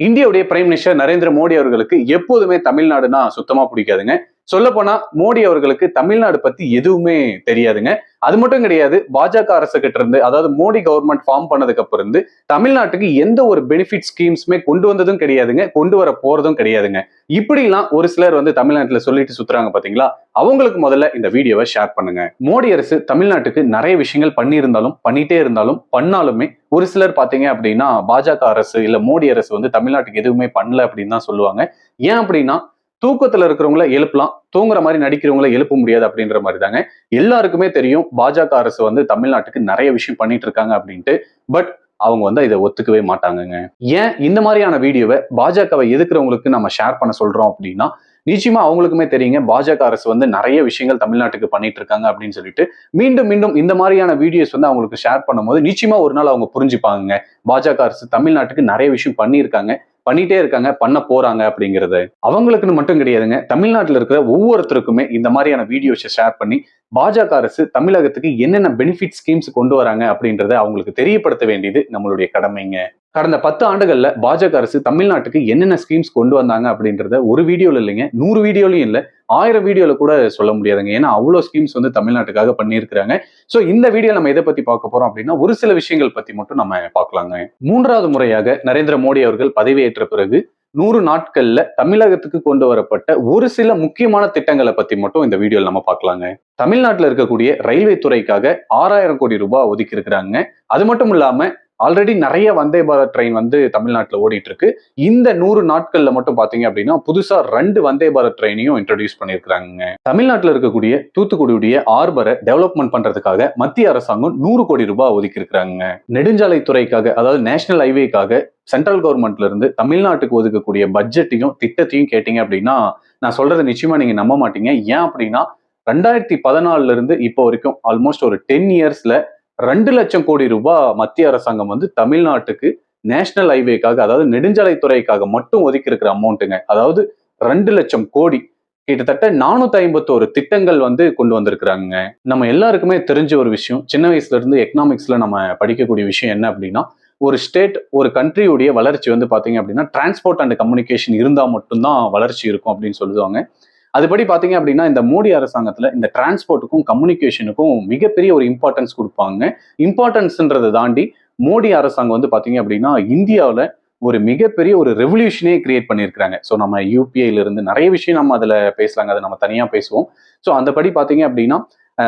இந்தியாவுடைய prime minister Narendra Modi அவர்களுக்கு எப்போதுமே தமிழ்நாடுனா சுத்தமா பிடிக்காதுங்க. சொல்ல போனா மோடி அவர்களுக்கு தமிழ்நாடு பத்தி எதுவுமே தெரியாதுங்க. அது மட்டும் கிடையாது பாஜக அரசு கிட்ட இருந்து அதாவது மோடி கவர்மெண்ட் ஃபார்ம் பண்ணதுக்கு அப்புறம் இருந்து தமிழ்நாட்டுக்கு எந்த ஒரு பெனிஃபிட் ஸ்கீம்ஸுமே கொண்டு வந்ததும் கிடையாதுங்க கொண்டு வர போறதும் கிடையாதுங்க. இப்படிலாம் ஒரு சிலர் வந்து தமிழ்நாட்டுல சொல்லிட்டு சுத்துறாங்க பாத்தீங்களா? அவங்களுக்கு முதல்ல இந்த வீடியோவை ஷேர் பண்ணுங்க. மோடி அரசு தமிழ்நாட்டுக்கு நிறைய விஷயங்கள் பண்ணியிருந்தாலும் பண்ணிட்டே இருந்தாலும் பண்ணாலுமே ஒரு சிலர் பாத்தீங்க அப்படின்னா பாஜக அரசு இல்ல மோடி அரசு வந்து தமிழ்நாட்டுக்கு எதுவுமே பண்ணல அப்படின்னு தான் சொல்லுவாங்க. ஏன் அப்படின்னா தூக்கத்துல இருக்கிறவங்கள எழுப்பலாம். தூங்குற மாதிரி நடிக்கிறவங்கள எழுப்ப முடியாது அப்படின்ற மாதிரி தாங்க. எல்லாருக்குமே தெரியும் பாஜக அரசு வந்து தமிழ்நாட்டுக்கு நிறைய விஷயம் பண்ணிட்டு இருக்காங்க அப்படின்ட்டு. பட் அவங்க வந்து இதை ஒத்துக்கவே மாட்டாங்கங்க. ஏன்? இந்த மாதிரியான வீடியோவை பாஜகவை எதுக்குறவங்களுக்கு நம்ம ஷேர் பண்ண சொல்றோம் அப்படின்னா நிச்சயமா அவங்களுக்குமே தெரியுங்க. பாஜக அரசு வந்து நிறைய விஷயங்கள் தமிழ்நாட்டுக்கு பண்ணிட்டு இருக்காங்க அப்படின்னு சொல்லிட்டு. மீண்டும் மீண்டும் இந்த மாதிரியான வீடியோஸ் வந்து அவங்களுக்கு ஷேர் பண்ணும்போது நிச்சயமா ஒரு நாள் அவங்க புரிஞ்சுப்பாங்க பாஜக அரசு தமிழ்நாட்டுக்கு நிறைய விஷயம் பண்ணியிருக்காங்க. பண்ணிட்டே இருக்காங்க பண்ண போறாங்க அப்படிங்கிறது அவங்களுக்குன்னு மட்டும் கிடையாதுங்க. தமிழ்நாட்டில் இருக்கிற ஒவ்வொருத்தருக்குமே இந்த மாதிரியான வீடியோஸை ஷேர் பண்ணி பாஜக அரசு தமிழகத்துக்கு என்னென்ன பெனிஃபிட் ஸ்கீம்ஸ் கொண்டு வராங்க அப்படின்றத அவங்களுக்கு தெரியப்படுத்த வேண்டியது நம்மளுடைய கடமைங்க. கடந்த பத்து ஆண்டுகளில் பாஜக அரசு தமிழ்நாட்டுக்கு என்னென்ன ஸ்கீம்ஸ் கொண்டு வந்தாங்க அப்படின்றத ஒரு வீடியோவில் இல்லைங்க நூறு வீடியோலையும் இல்லை ஆயிரம் வீடியோவில் கூட சொல்ல முடியாதுங்க. ஏன்னா அவ்வளோ ஸ்கீம்ஸ் வந்து தமிழ்நாட்டுக்காக பண்ணியிருக்கிறாங்க. ஸோ இந்த வீடியோ நம்ம எதை பற்றி பார்க்க போறோம் அப்படின்னா ஒரு சில விஷயங்கள் பற்றி மட்டும் நம்ம பார்க்கலாங்க. மூன்றாவது முறையாக நரேந்திர மோடி அவர்கள் பதவியேற்ற பிறகு நூறு நாட்கள்ல தமிழகத்துக்கு கொண்டு வரப்பட்ட ஒரு சில முக்கியமான திட்டங்களை பத்தி மட்டும் இந்த வீடியோவில் நம்ம பார்க்கலாங்க. தமிழ்நாட்டில் இருக்கக்கூடிய ரயில்வே துறைக்காக ஆறாயிரம் கோடி ரூபாய் ஒதுக்கி இருக்கிறாங்க அது மட்டும் இல்லாம ஆல்ரெடி நிறைய வந்தே பாரத் ட்ரெயின் வந்து தமிழ்நாட்டில் ஓடிட்டு இருக்கு இந்த நூறு நாட்கள்ல மட்டும் பாத்தீங்க அப்படின்னா புதுசா ரெண்டு வந்தே பாரத் ட்ரெயினையும் இன்ட்ரடியூஸ் பண்ணியிருக்காங்க தமிழ்நாட்டில் இருக்கக்கூடிய தூத்துக்குடியுடைய ஆர்பரை டெவலப்மெண்ட் பண்றதுக்காக மத்திய அரசாங்கம் நூறு கோடி ரூபாய் ஒதுக்கி இருக்கிறாங்க நெடுஞ்சாலை துறைக்காக அதாவது நேஷனல் ஹைவேக்காக சென்ட்ரல் கவர்மெண்ட்ல இருந்து தமிழ்நாட்டுக்கு ஒதுக்கக்கூடிய பட்ஜெட்டையும் திட்டத்தையும் கேட்டீங்க அப்படின்னா நான் சொல்றதை நிச்சயமா நீங்க நம்ப மாட்டீங்க. ஏன் அப்படின்னா ரெண்டாயிரத்தி பதினாலுல இருந்து இப்போ வரைக்கும் ஆல்மோஸ்ட் ஒரு டென் இயர்ஸ்ல ரெண்டு லட்சம் கோடி ரூபாய் மத்திய அரசாங்கம் வந்து தமிழ்நாட்டுக்கு நேஷனல் ஹைவேக்காக அதாவது நெடுஞ்சாலைத்துறைக்காக மட்டும் ஒதுக்கி இருக்கிற அமௌண்ட்டுங்க. அதாவது ரெண்டு லட்சம் கோடி கிட்டத்தட்ட நானூத்தி ஐம்பத்தோரு திட்டங்கள் வந்து கொண்டு வந்திருக்கிறாங்க நம்ம எல்லாருக்குமே தெரிஞ்ச ஒரு விஷயம் சின்ன வயசுல இருந்து எக்கனாமிக்ஸ்ல நம்ம படிக்கக்கூடிய விஷயம் என்ன அப்படின்னா ஒரு ஸ்டேட் ஒரு கண்ட்ரியுடைய வளர்ச்சி வந்து பாத்தீங்க அப்படின்னா டிரான்ஸ்போர்ட் அண்ட் கம்யூனிகேஷன் இருந்தா மட்டும்தான் வளர்ச்சி இருக்கும் அப்படின்னு சொல்லுவாங்க. அதுபடி பார்த்தீங்க அப்படின்னா இந்த மோடி அரசாங்கத்தில் இந்த டிரான்ஸ்போர்ட்டுக்கும் கம்யூனிகேஷனுக்கும் மிகப்பெரிய ஒரு இம்பார்ட்டன்ஸ் கொடுப்பாங்க. இம்பார்ட்டன்ஸ்ன்றதை தாண்டி மோடி அரசாங்கம் வந்து பார்த்தீங்க அப்படின்னா இந்தியாவில் ஒரு மிகப்பெரிய ஒரு ரெவல்யூஷனே கிரியேட் பண்ணியிருக்கிறாங்க. ஸோ நம்ம யூபிஐல இருந்து நிறைய விஷயம் நம்ம அதில் பேசலாங்க. அதை நம்ம தனியாக பேசுவோம். ஸோ அந்த படி பார்த்தீங்க அப்படின்னா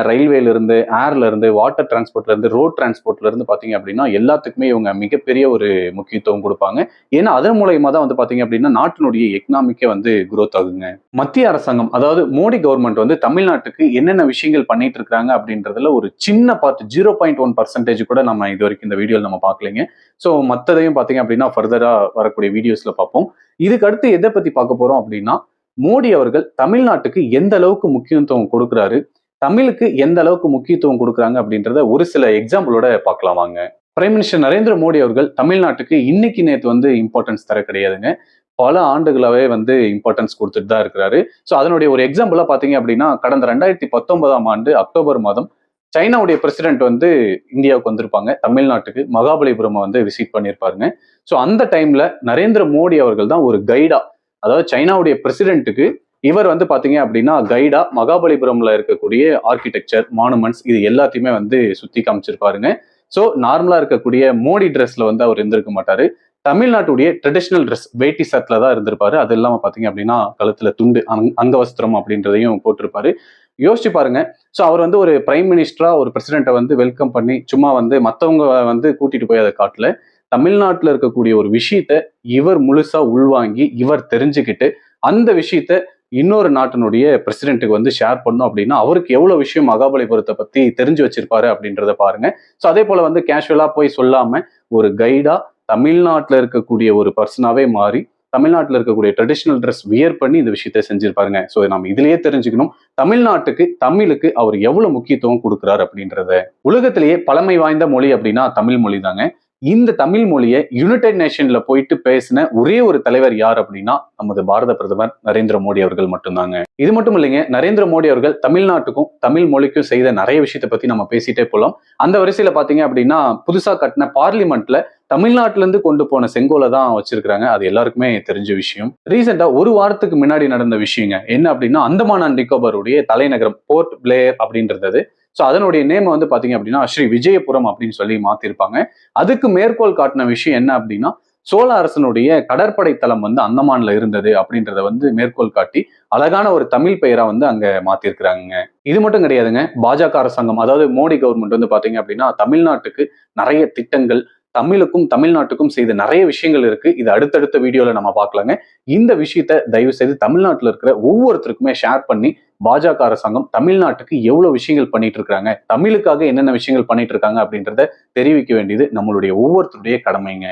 ரயில்வேல இருந்து ஏர்ல இருந்து வாட்டர் டிரான்ஸ்போர்ட்ல இருந்து ரோட் டிரான்ஸ்போர்ட்ல இருந்து பாத்தீங்க அப்படின்னா எல்லாத்துக்குமே இவங்க மிகப்பெரிய ஒரு முக்கியத்துவம் கொடுப்பாங்க. ஏன்னா அதன் மூலயமா தான் வந்து பாத்தீங்க அப்படின்னா நாட்டினுடைய எக்கனாமிக்கே வந்து குரோத் ஆகுங்க. மத்திய அரசாங்கம் அதாவது மோடி கவர்மெண்ட் வந்து தமிழ்நாட்டுக்கு என்னென்ன விஷயங்கள் பண்ணிட்டு இருக்காங்க அப்படின்றதுல ஒரு சின்ன part zero point one percentage கூட நம்ம இது வரைக்கும் இந்த வீடியோவில் நம்ம பார்க்கலைங்க ஸோ மற்றதையும் பார்த்தீங்க அப்படின்னா ஃபர்தராக வரக்கூடிய வீடியோஸில் பார்ப்போம் இதுக்கு அடுத்து எதை பற்றி பார்க்க போகிறோம் அப்படின்னா மோடி அவர்கள் தமிழ்நாட்டுக்கு எந்த அளவுக்கு முக்கியத்துவம் கொடுக்குறாரு? தமிழுக்கு எந்த அளவுக்கு முக்கியத்துவம் கொடுக்குறாங்க அப்படின்றத ஒரு சில எக்ஸாம்பிளோட பார்க்கலாம் வாங்க பிரைம் மினிஸ்டர் நரேந்திர மோடி அவர்கள் தமிழ்நாட்டுக்கு இன்னைக்கு நேற்று வந்து இம்பார்ட்டன்ஸ் தர கிடையாதுங்க. பல ஆண்டுகளாவே வந்து இம்பார்ட்டன்ஸ் கொடுத்துட்டு தான் இருக்கிறாரு. ஸோ அதனுடைய ஒரு எக்ஸாம்பிளாக பார்த்தீங்க அப்படின்னா கடந்த ரெண்டாயிரத்தி பத்தொன்பதாம் ஆண்டு அக்டோபர் மாதம் சைனாவுடைய பிரசிடென்ட் வந்து இந்தியாவுக்கு வந்திருப்பாங்க. தமிழ்நாட்டுக்கு மகாபலிபுரம் வந்து விசிட் பண்ணியிருப்பாருங்க. ஸோ அந்த டைம்ல நரேந்திர மோடி அவர்கள் தான் ஒரு கைடா அதாவது சைனாவுடைய பிரசிடென்ட்டுக்கு இவர் வந்து பார்த்தீங்க அப்படின்னா கைடா மகாபலிபுரம்ல இருக்கக்கூடிய ஆர்கிடெக்சர் மானுமெண்ட்ஸ் இது எல்லாத்தையுமே வந்து சுத்தி காமிச்சிருப்பாருங்க. ஸோ நார்மலா இருக்கக்கூடிய மோடி ட்ரெஸ்ல வந்து அவர் இருந்திருக்க மாட்டாரு. தமிழ்நாட்டுடைய ட்ரெடிஷ்னல் ட்ரெஸ் வேட்டி சட்டில் தான் இருந்திருப்பாரு. அது இல்லாம பாத்தீங்க அப்படின்னா கழுத்துல துண்டு அங்க- அங்கவஸ்திரம் அப்படின்றதையும் போட்டிருப்பாரு. யோசிச்சு பாருங்க. ஸோ அவர் வந்து ஒரு பிரைம் மினிஸ்டரா ஒரு பிரசிடென்ட்டை வந்து வெல்கம் பண்ணி சும்மா வந்து மற்றவங்க வந்து கூட்டிட்டு போய் அதை காட்டல. தமிழ்நாட்டில் இருக்கக்கூடிய ஒரு விஷயத்த இவர் முழுசா உள்வாங்கி இவர் தெரிஞ்சுக்கிட்டு அந்த விஷயத்த இன்னொரு நாட்டினுடைய பிரசிடென்ட்டுக்கு வந்து ஷேர் பண்ணும் அப்படின்னா அவருக்கு எவ்வளோ விஷயம் மகாபலிபுரத்தை பற்றி தெரிஞ்சு வச்சிருப்பாரு அப்படின்றத பாருங்க. ஸோ அதே போல் வந்து கேஷுவலாக போய் சொல்லாமல் ஒரு கைடாக தமிழ்நாட்டில் இருக்கக்கூடிய ஒரு பர்சனாகவே மாறி தமிழ்நாட்டில் இருக்கக்கூடிய ட்ரெடிஷ்னல் ட்ரெஸ் வியர் பண்ணி இந்த விஷயத்த செஞ்சிருப்பாருங்க. ஸோ நம்ம இதுலயே தெரிஞ்சுக்கணும். தமிழ்நாட்டுக்கு தமிழுக்கு அவர் எவ்வளவு முக்கியத்துவம் கொடுக்குறாரு அப்படின்றத. உலகத்திலேயே பழமை வாய்ந்த மொழி அப்படின்னா தமிழ் மொழி தாங்க இந்த தமிழ் மொழியை யுனைடெட் நேஷன்ல போயிட்டு பேசின ஒரே ஒரு தலைவர் யார் அப்படின்னா நமது பாரத பிரதமர் நரேந்திர மோடி அவர்கள் மட்டும்தாங்க. இது மட்டும் இல்லைங்க நரேந்திர மோடி அவர்கள் தமிழ்நாட்டுக்கும் தமிழ் மொழிக்கும் செய்த நிறைய விஷயத்தை பத்தி நம்ம பேசிட்டே போலாம். அந்த வரிசையில பாத்தீங்க அப்படின்னா புதுசா கட்டின பார்லிமெண்ட்ல தமிழ்நாட்டுல இருந்து கொண்டு போன செங்கோலை தான் வச்சிருக்கிறாங்க. அது எல்லாருக்குமே தெரிஞ்ச விஷயம். ரீசெண்டா ஒரு வாரத்துக்கு முன்னாடி நடந்த விஷயங்க. என்ன அப்படின்னா அந்தமான் அண்ட் நிக்கோபருடைய தலைநகரம் போர்ட் பிளேயர் அப்படின்றது ஸோ அதனுடைய நேம் வந்து பார்த்தீங்க அப்படின்னா ஸ்ரீ விஜயபுரம் அப்படின்னு சொல்லி மாற்றிருப்பாங்க அதுக்கு மேற்கோள் காட்டின விஷயம் என்ன அப்படின்னா சோழ அரசனுடைய கடற்படை தளம் வந்து அந்தமான்ல இருந்தது அப்படின்றத வந்து மேற்கோள் காட்டி அழகான ஒரு தமிழ் பெயரா வந்து அங்க மாத்திருக்கிறாங்க இது மட்டும் கிடையாதுங்க. பாஜக அரசாங்கம் அதாவது மோடி கவர்மெண்ட் வந்து பாத்தீங்க அப்படின்னா தமிழ்நாட்டுக்கு நிறைய திட்டங்கள் தமிழுக்கும் தமிழ்நாட்டுக்கும் செய்த நிறைய விஷயங்கள் இருக்கு. இது அடுத்தடுத்த வீடியோல நம்ம பார்க்கலாங்க. இந்த விஷயத்த தயவு செய்து தமிழ்நாட்டில் இருக்கிற ஒவ்வொருத்தருக்குமே ஷேர் பண்ணி பாஜக அரசாங்கம் தமிழ்நாட்டுக்கு எவ்வளவு விஷயங்கள் பண்ணிட்டு இருக்காங்க தமிழுக்காக என்னென்ன விஷயங்கள் பண்ணிட்டு இருக்காங்க அப்படின்றத தெரிவிக்க வேண்டியது நம்மளுடைய ஒவ்வொருத்தருடைய கடமைங்க.